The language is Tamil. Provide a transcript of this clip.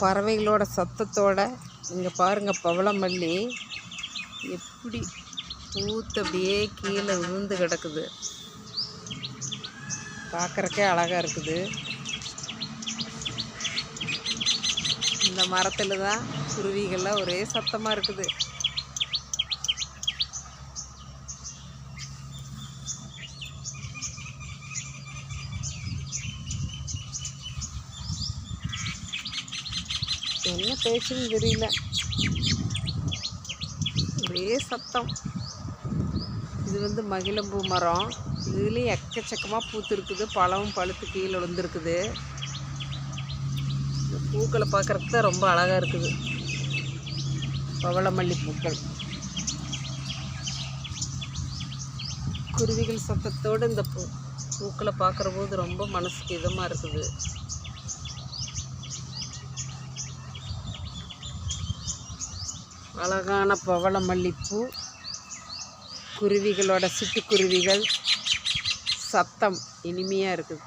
பறவைகளோட சத்தத்தோட இங்கே பாருங்கள் பவளமல்லி எப்படி பூத்து அப்படியே கீழே விழுந்து கிடக்குது. பார்க்குறக்கே அழகாக இருக்குது. இந்த மரத்தில் தான் குருவிகள்லாம் ஒரே சத்தமாக இருக்குது. என்ன பேச்சுன்னு தெரியல. ஒரே சத்தம். இது வந்து மகிழம்பூ மரம். இதுலேயும் எக்கச்சக்கமாக பூத்துருக்குது பழமும் பழுத்து கீழே விழுந்துருக்குது. இந்த பூக்களை பார்க்குறதுக்கு தான் ரொம்ப அழகாக இருக்குது. பவளமல்லி பூக்கள். குருவிகள் சத்தத்தோடு இந்த பூ பூக்களை பார்க்குற போது ரொம்ப மனசுக்கு இதமாக இருக்குது. அழகான பவளமல்லிப்பூ குருவிகளோட சிட்டுக்குருவிகள் சத்தம் இனிமையாக இருக்குது.